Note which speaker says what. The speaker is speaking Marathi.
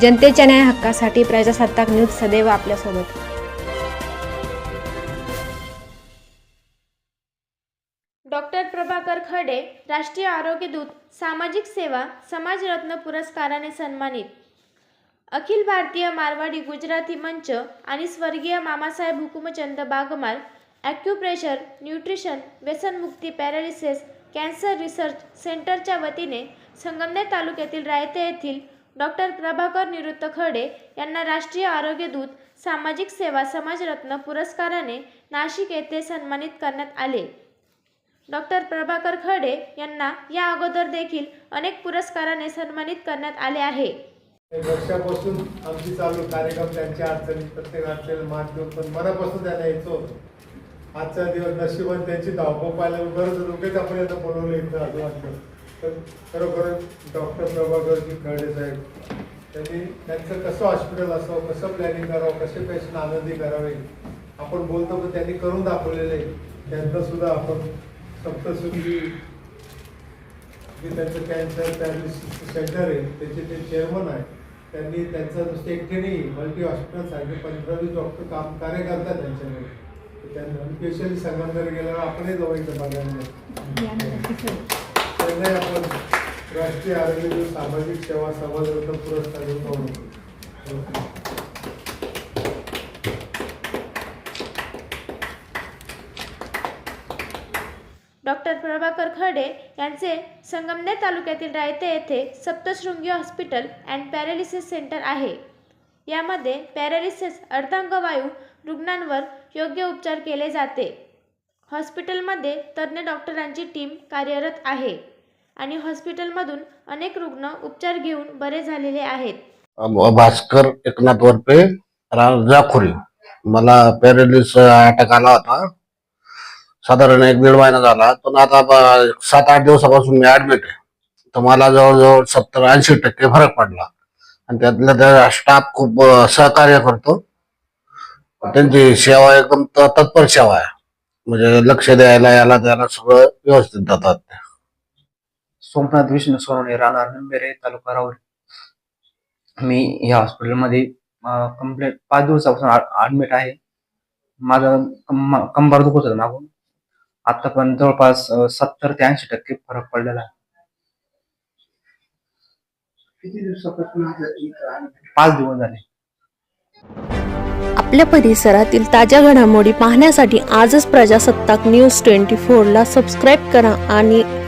Speaker 1: जनतेच्या न्याय हक्कासाठी प्रजासत्ताक न्यूज सदैव आपल्यासोबत.
Speaker 2: डॉक्टर प्रभाकर खडे राष्ट्रीय आरोग्य दूत सामाजिक सेवा समाजरत्न पुरस्काराने सन्मानित. अखिल भारतीय मारवाडी गुजराती मंच आणि स्वर्गीय मामासाहेब हुकुमचंद बागमाल ॲक्युप्रेशर न्यूट्रिशन व्यसनमुक्ती पॅरालिसिस कॅन्सर रिसर्च सेंटरच्या वतीने संगमनेर तालुक्यातील रायते येथील डॉक्टर प्रभाकर निवृत्त खडे यांना राष्ट्रीय आरोग्य दूत सामाजिक सेवा समाजरत्न पुरस्काराने नाशिक येथे सन्मानित करण्यात आले. डॉक्टर प्रभाकर खडे यांना या अगोदर देखील अनेक पुरस्काराने सन्मानित करण्यात आले आहे.
Speaker 3: वर्षापासून आमची चालू कार्यक्रम त्यांच्या अडचणी प्रत्येक अडचणी मात देऊन पण मनापासून त्यांना यायचं आजचा दिवस नशिबाने त्यांची धावपळ पाहिल्यावर गरज लोकच आपण आता बोलवलं इथं असं वाटतं तर खरोखर डॉक्टर प्रभाकरजी खर्डे साहेब त्यांनी त्यांचं कसं हॉस्पिटल असावं कसं प्लॅनिंग करावं कसे पेशंट आनंदी करावे आपण बोलतो पण त्यांनी करून दाखवलेलं आहे. त्यांचं सुद्धा आपण सप्तसुंगी जे त्यांचं कॅन्सर पॅरालिसिस सेंटर आहे त्याचे ते चेअरमन आहे त्यांनी त्यांचं नुसते एकटे मल्टी हॉस्पिटल सारखे पंधरावीस डॉक्टर काम कार्य करतात त्यांच्याकडे. त्यांना स्पेशली संगमनेर गेल्यावर आपणही जवळ इथं बघायला. राष्ट्रीय आरोग्य सामाजिक सेवा समाजरत्न पुरस्कार देऊन गौरव
Speaker 2: डॉक्टर प्रभाकर खडे यांचे संगमनेर तालुक्यातील रायते येथे Saptashrungi hospital and paralysis centre आहे. यामध्ये पॅरालिसिस अर्धांगवायू रुग्णांवर योग्य उपचार केले जाते. हॉस्पिटलमध्ये तज्ज्ञ डॉक्टरांची टीम कार्यरत आहे. आणि हॉस्पिटलमधून अनेक रुग्ण उपचार घेऊन बरे झालेले आहेत.
Speaker 4: भास्कर एकनाथ वरपे जाखोरी मला पॅरेलिस अटॅक आला होता. साधारण एक दीड महिना झाला पण आता सात आठ दिवसापासून मी ऍडमिट आहे. तर मला जवळजवळ सत्तर ऐंशी टक्के फरक पडला. आणि त्यातल्या त्या स्टाफ खूप सहकार्य करतो. त्यांची सेवा एकदम तत्पर सेवा आहे. म्हणजे लक्ष द्यायला याला त्याला सगळं व्यवस्थित जातात.
Speaker 5: सोमनाथ विष्णू सोनवणे राहणार नंबेरे तालुका राहुरी. मी या हॉस्पिटलमध्ये कंप्लेंट पाच दिवसापासून ऍडमिट आहे. माझं कम- कंबर दुखत होतं मागून. आता पण जवळपास सत्तर ते ऐंशी टक्के फरक पडलेला आहे.
Speaker 6: किती दिवसापासून
Speaker 5: पाच दिवस झाले.
Speaker 7: आपल्या परिसरातील ताज्या घडामोडी पाहण्यासाठी आजच प्रजासत्ताक न्यूज ट्वेंटी फोरला सबस्क्राईब करा आणि